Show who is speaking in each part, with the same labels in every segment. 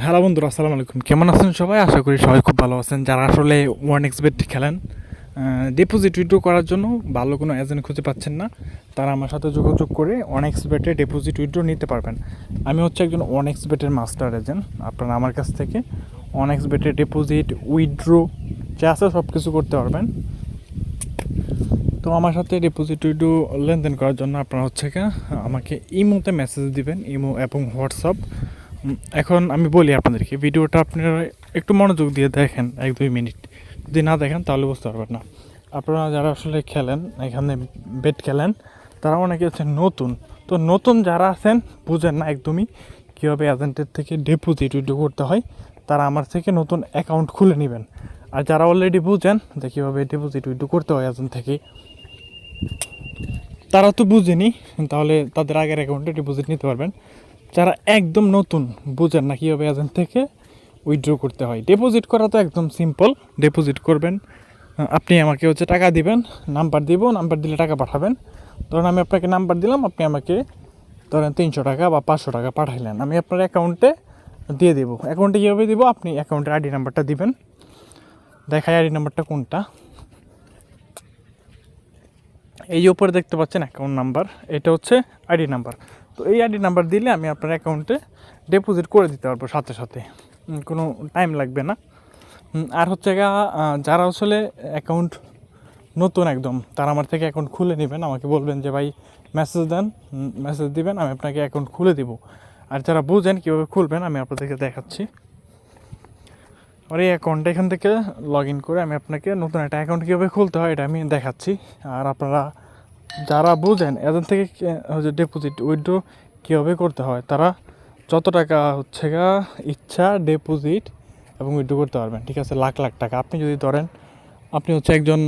Speaker 1: Hello বন্ধুরা, আসসালামু আলাইকুম। কেমন আছেন সবাই? আশা করি সবাই খুব ভালো আছেন। যারা আসলে ওয়ান এক্সবেট খেলেন ডিপোজিট উইড্রো করার জন্য ভালো কোনো এজেন্ট খুঁজে পাচ্ছেন না, তারা আমার সাথে যোগাযোগ করে ওয়ান এক্সবেটে ডিপোজিট উইড্রো নিতে পারবেন। আমি হচ্ছে একজন ওয়ান এক্সবেটের মাস্টার এজেন্ট আপনারা আমার কাছ থেকে ওয়ান এক্সবেটে ডিপোজিট উইড্রো যা আছে সব কিছু করতে পারবেন। তো আমার সাথে ডিপোজিট উইড্রো লেনদেন করার জন্য আপনারা হচ্ছে আমাকে ইমোতে মেসেজ দিবেন, ইমো এবং হোয়াটসঅ্যাপ এখন আমি বলি আপনাদেরকে, ভিডিওটা আপনারা একটু মনোযোগ দিয়ে দেখেন, এক, দুই মিনিট। যদি না দেখেন, তাহলে বুঝতে পারবেন না। আপনারা যারা আসলে খেলেন, এখানে বেট খেলেন, তারা অনেকে হচ্ছে নতুন। তো নতুন যারা আছেন, বুঝেন না একদমই কীভাবে এজেন্টের থেকে ডিপোজিট উইড্রো করতে হয়, তারা আমার থেকে নতুন অ্যাকাউন্ট খুলে নেবেন। আর যারা অলরেডি বুঝেন যে কীভাবে ডিপোজিট উইড্রো করতে হয় এজেন্ট থেকে, তারা তো বুঝেনি, তাহলে তাদের আগের অ্যাকাউন্টে ডিপোজিট নিতে পারবেন। যারা একদম নতুন বুঝেন না কীভাবে এজেন্ট থেকে উইথড্র করতে হয়। ডিপোজিট করা তো একদম সিম্পল ডিপোজিট করবেন। আপনি আমাকে হচ্ছে টাকা দিবেন নাম্বার দিব নাম্বার দিলে টাকা পাঠাবেন। ধরুন আমি আপনাকে নাম্বার দিলাম, আপনি আমাকে ধরেন তিনশো টাকা বা পাঁচশো টাকা পাঠাইলেন। আমি আপনার অ্যাকাউন্টে দিয়ে দেবো। অ্যাকাউন্টে কীভাবে দিব? আপনি অ্যাকাউন্টের আইডি নাম্বারটা দিবেন। দেখায় আইডি নাম্বারটা কোনটা। এই উপরে দেখতে পাচ্ছেন অ্যাকাউন্ট নাম্বার এটা হচ্ছে আইডি নাম্বার তো এই আইডি নাম্বার দিলে আমি আপনার অ্যাকাউন্টে ডিপোজিট করে দিতে পারব সাথে সাথে। কোনো টাইম লাগবে না। আর হচ্ছে গা যারা আসলে অ্যাকাউন্ট নতুন একদম, তারা আমার থেকে অ্যাকাউন্ট খুলে নেবেন, আমাকে বলবেন যে, ভাই মেসেজ দেন মেসেজ দিবেন, আমি আপনাকে অ্যাকাউন্ট খুলে দিব। আর যারা বুঝেন কীভাবে খুলবেন, আমি আপনাদেরকে দেখাচ্ছি। আর এই অ্যাকাউন্টটা এখান থেকে লগ ইন করে আমি আপনাকে নতুন একটা অ্যাকাউন্ট কীভাবে খুলতে হয়, এটা আমি দেখাচ্ছি। আর আপনারা যারা বুঝেন, এদের থেকে হচ্ছে ডিপোজিট উইথড্র কীভাবে করতে হয়, তারা যত টাকা হচ্ছে গা, ইচ্ছা ডিপোজিট এবং উইথড্র করতে পারবেন, ঠিক আছে? লাখ লাখ টাকা। আপনি যদি ধরেন, আপনি হচ্ছে একজন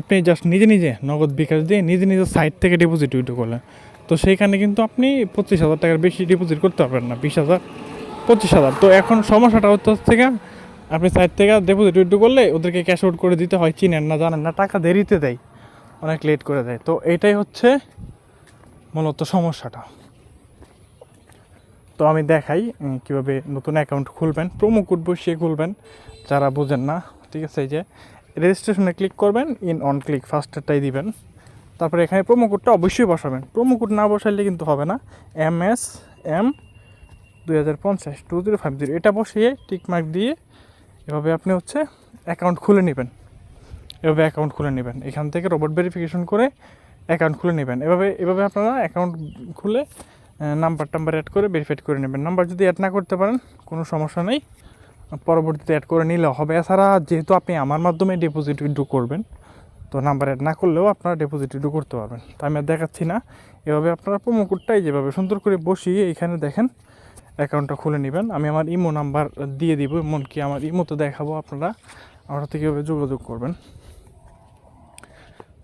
Speaker 1: আপনি জাস্ট নিজে নিজে নগদ বিকাশ দিয়ে নিজে নিজে সাইট থেকে ডিপোজিট উইথড্র করলেন। তো সেইখানে কিন্তু আপনি পঁচিশ হাজার টাকার বেশি ডিপোজিট করতে পারবেন না, বিশ হাজার, পঁচিশ হাজার। তো এখন সমস্যাটা হচ্ছে হচ্ছে গা, আপনি সাইট থেকে ডিপোজিট উইথড্র করলে ওদেরকে ক্যাশ আউট করে দিতে হয়, চিনেন না, জানেন না, টাকা দেরিতে দেয়। অনেক লেট করে দেয়। তো এটাই হচ্ছে মূলত সমস্যাটা। তো আমি দেখাই কীভাবে নতুন অ্যাকাউন্ট খুলবেন প্রোমো কোড বসিয়ে খুলবেন, যারা বোঝেন না, ঠিক আছে, এই যে রেজিস্ট্রেশনে ক্লিক করবেন ইন অন ক্লিক ফার্স্টারটাই দিবেন। তারপরে এখানে প্রোমো কোডটা অবশ্যই বসাবেন। প্রোমো কোড না বসাইলে কিন্তু হবে না। এম এস এম দুই হাজার পঞ্চাশ টু জিরো ফাইভ জিরো এটা বসিয়ে টিকমার্ক দিয়ে এভাবে আপনি হচ্ছে অ্যাকাউন্ট খুলে নেবেন। এভাবে অ্যাকাউন্ট খুলে নেবেন। এখান থেকে রোবট ভেরিফিকেশন করে অ্যাকাউন্ট খুলে নেবেন। এভাবে এভাবে আপনারা অ্যাকাউন্ট খুলে নাম্বার টাম্বার অ্যাড করে ভেরিফাইড করে নেবেন। নাম্বার যদি অ্যাড না করতে পারেন, কোনো সমস্যা নেই। পরবর্তীতে অ্যাড করে নিলে হবে। এছাড়া যেহেতু আপনি আমার মাধ্যমে ডিপোজিট উইথড্র করবেন, তো নাম্বার অ্যাড না করলেও আপনারা ডিপোজিট উইথড্র করতে পারবেন। তো আমি আর দেখাচ্ছি না। এভাবে আপনারা প্রোমো কোডটাই যেভাবে সুন্দর করে বসিয়ে এখানে দেখেন অ্যাকাউন্টটা খুলে নেবেন। আমি আমার ইমো নাম্বার দিয়ে দিব, এমনকি আমার ইমোতে দেখাবো আপনারা। আমার কীভাবে যোগাযোগ করবেন।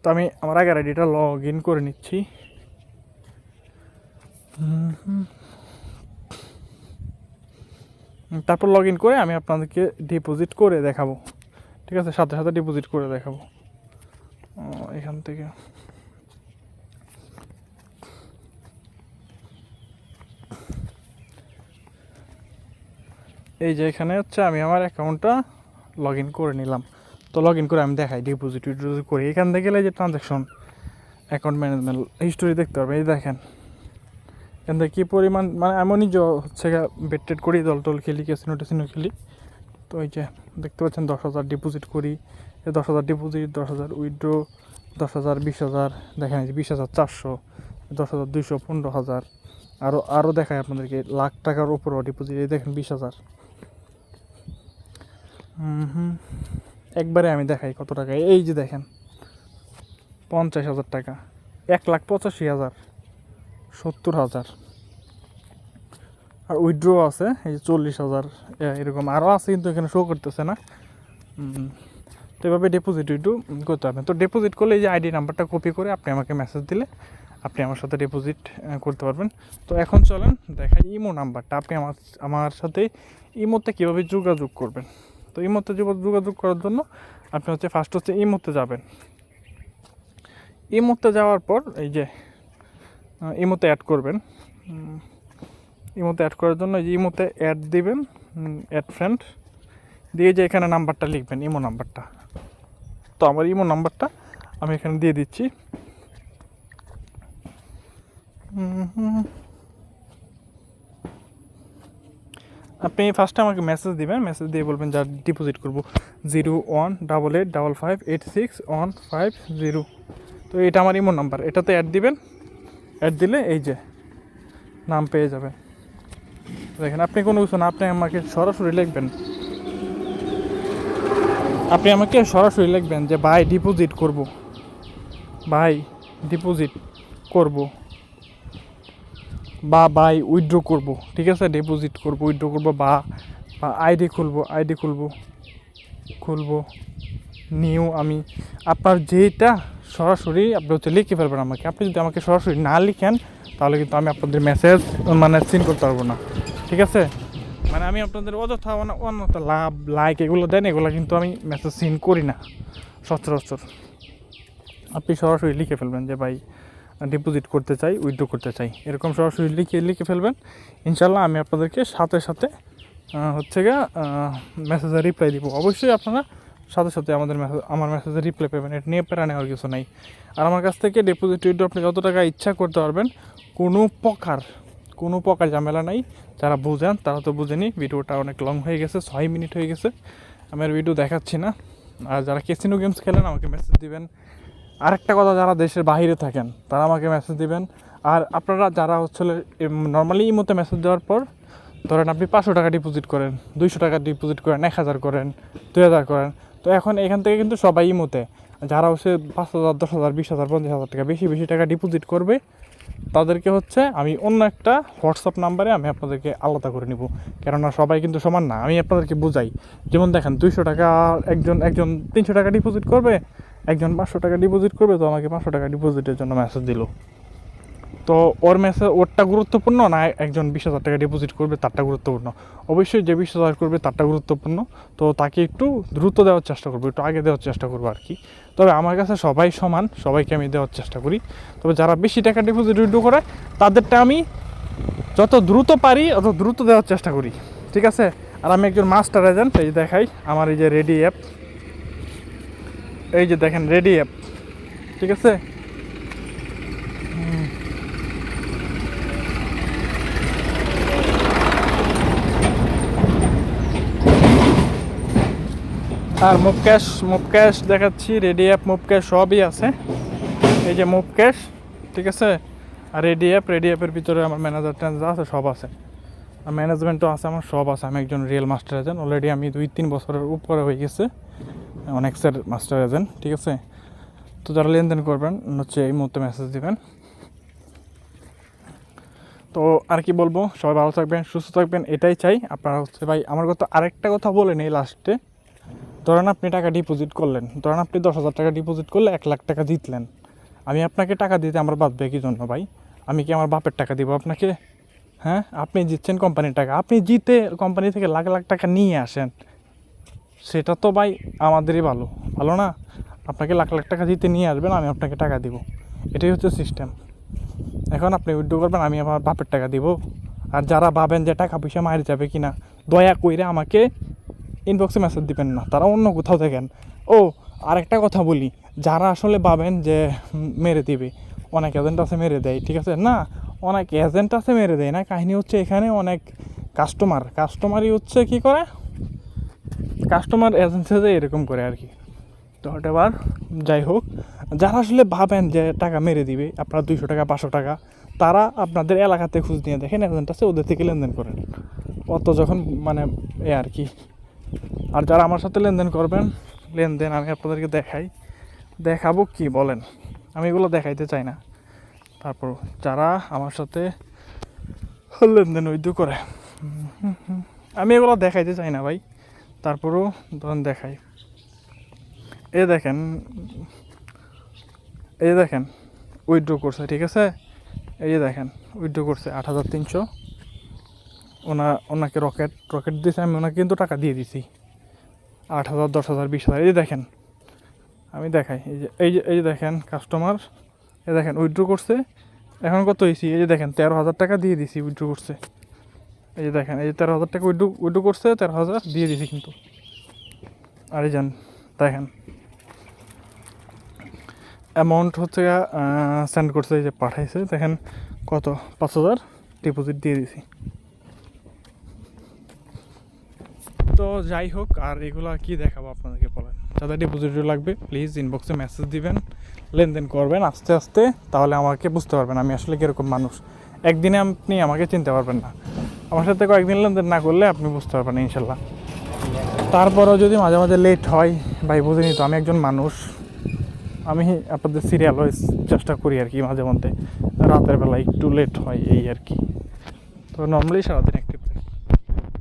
Speaker 1: তো আমি আমার আগের আইডিটা লগ ইন করে নিচ্ছি। তারপর লগ ইন করে আমি আপনাদেরকে ডিপোজিট করে দেখাবো। ঠিক আছে? সাথে সাথে ডিপোজিট করে দেখাবো। এখান থেকে। এই যে এখানে হচ্ছে আমি আমার অ্যাকাউন্টটা লগ ইন করে নিলাম। তো লগ ইন করে আমি দেখাই ডিপোজিট উইথড্র করি। এখান থেকে গেলে যে ট্রানজ্যাকশন অ্যাকাউন্ট ম্যানেজমেন্ট হিস্টোরি দেখতে পারবেন, এই দেখেন। এখান থেকে কী পরিমাণ মানে এমনই যে হচ্ছে বেট করি, দল টল খেলি ক্যাসিনো টেসিনো খেলি। তো এই যে দেখতে পাচ্ছেন, দশ হাজার ডিপোজিট করি। দশ হাজার ডিপোজিট দশ হাজার উইথড্র দশ হাজার, বিশ হাজার, দেখেন বিশ হাজার চারশো, দশ হাজার দুইশো, পনেরো হাজার। আরও আরও দেখায় আপনাদেরকে, লাখ টাকার উপরও ডিপোজিট এই দেখেন বিশ হাজার। হুম হুম। একবারে আমি দেখাই কত টাকা। এই যে দেখেন, পঞ্চাশ হাজার টাকা। এক লাখ পঁচাশি হাজার, সত্তর হাজার। আর উইথড্র আছে, এই যে চল্লিশ হাজার এরকম আরও আছে, কিন্তু এখানে শো করতেছে না। তো এভাবে ডিপোজিট উইথড্র করতে হবে। তো ডিপোজিট করলে এই যে আইডি নাম্বারটা কপি করে আপনি আমাকে মেসেজ দিলে আপনি আমার সাথে ডিপোজিট করতে পারবেন। তো এখন চলেন, দেখাই ইমো নাম্বারটা আপনি আমার আমার সাথে ইমোতে কীভাবে যোগাযোগ করবেন? তো ইমোতে যোগা- যোগাযোগ করার জন্য আপনি হচ্ছে ফার্স্ট হচ্ছে এই মুহূর্তে যাবেন। এই মুহূর্তে যাওয়ার পর এই যে আহ, ইমোতে অ্যাড করবেন। উম, ইমোতে অ্যাড করার জন্য এই ইমোতে অ্যাড দিবেন অ্যাড ফ্রেন্ড দিয়ে যে এখানে নাম্বারটা লিখবেন ইমো নাম্বারটা। তো আমার ইমো নাম্বারটা আমি এখানে দিয়ে দিচ্ছি। হুম হুম। আপনি ফার্স্টে আমাকে মেসেজ দিবেন মেসেজ দিয়ে বলবেন যা ডিপোজিট করব। Zero one double eight double five eight six one five zero তো এটা আমার ইমো নাম্বার, এটাতে অ্যাড দিবেন। অ্যাড দিলে এই যে নাম পেয়ে যাবেন। দেখেন, আপনি কোনো কিছু না, আপনি আমাকে সরাসরি লিখবেন। আপনি আমাকে সরাসরি লিখবেন যে, ভাই ডিপোজিট করব। ভাই ডিপোজিট করব। বা বাই উইথড্র করব, ঠিক আছে? ডিপোজিট করব উইথড্র করব বা বা আইডি খুলবো আইডি খুলবো খুলবো নিউ আমি। আপনার যেটা সরাসরি, আপনি হচ্ছে লিখে ফেলবেন আমাকে। আপনি যদি আমাকে সরাসরি না লিখেন, তাহলে কিন্তু আমি আপনাদের মেসেজ মানে সিন করতে পারব না। ঠিক আছে? মানে আমি আপনাদের অযথা অন- অন্যথা লাভ লাইক এগুলো দেন, এগুলো কিন্তু আমি মেসেজ সিন করি না, সচরাচর। আপনি সরাসরি লিখে ফেলবেন যে, ভাই ডিপোজিট করতে চাই উইথড্র করতে চাই। এরকম সরাসরি লিখে লিখে ফেলবেন। ইনশাল্লাহ আমি আপনাদেরকে সাথে সাথে হচ্ছে গিয়ে মেসেজে রিপ্লাই দিব। অবশ্যই আপনারা সাথে সাথে আমাদের মেসেজ আমার মেসেজে রিপ্লাই পাবেন। এটা নিয়ে প্যারা নেওয়ার কিছু নাই। আর আমার কাছ থেকে ডিপোজিট উইথড্র আপনি যত টাকা ইচ্ছা করতে পারবেন, কোনো প্রকার কোনো প্রকার ঝামেলা নাই। যারা বুঝেন, তারা তো বুঝেনি, ভিডিওটা অনেক লং হয়ে গেছে, ছয় মিনিট হয়ে গেছে। আমি আর ভিডিও দেখাচ্ছি না। আর যারা কেসিনো গেমস খেলেন, আমাকে মেসেজ দিবেন। আরেকটা কথা, যারা দেশের বাইরে থাকেন, তারা আমাকে মেসেজ দিবেন। আর আপনারা যারা হচ্ছে নর্মালি মতো মেসেজ দেওয়ার পর, ধরেন আপনি পাঁচশো টাকা ডিপোজিট করেন, দুইশো টাকা ডিপোজিট করেন, এক হাজার করেন, দুই হাজার করেন, তো এখন এখান থেকে কিন্তু সবাই ইমোতে যারা হচ্ছে পাঁচ হাজার, দশ হাজার, বিশ হাজার, পঞ্চাশ হাজার টাকা বেশি বেশি টাকা ডিপোজিট করবে, তাদেরকে হচ্ছে আমি অন্য একটা হোয়াটসঅ্যাপ নাম্বারে আমি আপনাদেরকে আলাদা করে নিব। কেননা সবাই কিন্তু সমান না, আমি আপনাদেরকে বুঝাই। যেমন দেখেন, দুইশো টাকা একজন একজন তিনশো টাকা ডিপোজিট করবে একজন পাঁচশো টাকা ডিপোজিট করবে, তো আমাকে পাঁচশো টাকা ডিপোজিটের জন্য মেসেজ দিল। তো ওর মেসেজ ওরটা গুরুত্বপূর্ণ না একজন বিশ হাজার টাকা ডিপোজিট করবে, তারটা গুরুত্বপূর্ণ? অবশ্যই যে বিশ হাজার করবে, তারটা গুরুত্বপূর্ণ। তো তাকে একটু দ্রুত দেওয়ার চেষ্টা করব, একটু আগে দেওয়ার চেষ্টা করব আর কি। তবে আমার কাছে সবাই সমান, সবাইকে আমি দেওয়ার চেষ্টা করি। তবে যারা বেশি টাকা ডিপোজিট উইড্রো করে, তাদেরটা আমি যত দ্রুত পারি, অত দ্রুত দেওয়ার চেষ্টা করি। ঠিক আছে? আর আমি একজন মাস্টার এজেন্ট এই দেখাই, আমার এই যে রেডি অ্যাপ এই যে দেখেন রেডি অ্যাপ ঠিক আছে। আর মুভ ক্যাশ মুভ ক্যাশ দেখাচ্ছি রেডি অ্যাপ মুভ ক্যাশ সবই আছে। এই যে মুভ ক্যাশ ঠিক আছে? আর রেডি অ্যাপ রেডি অ্যাপের ভিতরে আমার ম্যানেজার ট্যানেজার আছে, সব আছে। আর ম্যানেজমেন্টও আছে, আমার সব আছে। আমি একজন রিয়েল মাস্টার এজেন্ট অলরেডি আমি দুই তিন বছরের উপরে হয়ে গেছে। অনেক্সের মাস্টার এজেন্ট ঠিক আছে? তো যারা লেনদেন করবেন, হচ্ছে এই মুহূর্তে মেসেজ দিবেন। তো আর কি বলব, সবাই ভালো থাকবেন, সুস্থ থাকবেন, এটাই চাই। আপনারা হচ্ছে ভাই, আমার কথা আরেকটা কথা বলে নেই লাস্টে ধরেন আপনি টাকা ডিপোজিট করলেন, ধরেন আপনি দশ হাজার টাকা ডিপোজিট করলে এক লাখ টাকা জিতলেন। আমি আপনাকে টাকা দিতে আমার বাদ কি জন্য ভাই? আমি কি আমার বাপের টাকা দিব আপনাকে? হ্যাঁ আপনি জিতছেন কোম্পানির টাকা। আপনি জিতে কোম্পানি থেকে লাখ লাখ টাকা নিয়ে আসেন। সেটা তো ভাই আমাদেরই ভালো। ভালো না? আপনাকে লাখ লাখ টাকা দিতে নিয়ে আসবেন, আমি আপনাকে টাকা দিব। এটাই হচ্ছে সিস্টেম এখন আপনি উইথড্র করবেন, আমি আমার বাপের টাকা দিব। আর যারা ভাবেন যে টাকা পয়সা মারি যাবে কি না দয়া কইরে আমাকে ইনবক্সে মেসেজ দিবেন না। তারা অন্য কোথাও দেখেন ও, আরেকটা কথা বলি। যারা আসলে ভাবেন যে মেরে দিবে, অনেক এজেন্ট আছে মেরে দেয়, ঠিক আছে? না, অনেক এজেন্ট আছে মেরে দেয় না। কাহিনী হচ্ছে এখানে অনেক কাস্টমার কাস্টমারই হচ্ছে কি করে? কাস্টমার এজেন্সিতে এরকম করে আর কি। তো এবার যাই হোক, যারা আসলে ভাবেন যে টাকা মেরে দিবে, আপনার দুইশো টাকা, পাঁচশো টাকা, তারা আপনাদের এলাকাতে খুঁজ নিয়ে দেখেন এজেন্ট আছে, ওদের থেকে লেনদেন করেন। অত যখন মানে এ আর কি। আর যারা আমার সাথে লেনদেন করবেন, লেনদেন আমি আপনাদেরকে দেখাই, দেখাবো কি বলেন। আমি এগুলো দেখাইতে চাই না। তারপর যারা আমার সাথে লেনদেন উইথ করে। আমি এগুলো দেখাইতে চাই না ভাই। তারপরেও ধরুন দেখাই। এ দেখেন এই দেখেন উইথড্র করছে, ঠিক আছে? এই যে দেখেন উইথড্র করছে আট হাজার তিনশো। ওনা, ওনাকে রকেট রকেট দিয়েছে আমি ওনাকে কিন্তু টাকা দিয়ে দিছি। আট হাজার, দশ হাজার, বিশ হাজার, এই দেখেন। আমি দেখাই, এই যে এই যে এই যে দেখেন কাস্টমার এই দেখেন উইথড্র করছে। এখন কত হয়েছি? এই যে দেখেন, তেরো হাজার টাকা দিয়ে দিছি উইথড্র করছে। এই যে দেখেন, এই যে তেরো হাজার টাকা উইডু উইডু করছে, তেরো হাজার দিয়ে দিছি কিন্তু। আর এই যান দেখেন অ্যামাউন্ট হচ্ছে সেন্ড করছে, এই যে পাঠাইছে, দেখেন কত? পাঁচ হাজার ডিপোজিট দিয়ে দিছি। তো যাই হোক, আর এগুলা কি দেখাবো আপনাদেরকে বলেন? যাদের ডিপোজিটও লাগবে প্লিজ ইনবক্সে মেসেজ দিবেন, লেনদেন করবেন আস্তে আস্তে, তাহলে আমাকে বুঝতে পারবেন আমি আসলে কীরকম মানুষ। একদিনে আপনি আমাকে চিনতে পারবেন না। আমার সাথে কয়েকদিন লেনদেন না করলে আপনি বুঝতে পারবেন ইনশাল্লাহ। তারপরও যদি মাঝে মাঝে লেট হয়, ভাই বুঝিনি তো, আমি একজন মানুষ। আমি আপনাদের সিরিয়াল ওয়াইজ চেষ্টা করি আর কি মাঝে মধ্যে। রাতের বেলা একটু লেট হয়, এই আর কি। তো নর্মালি সারাদিন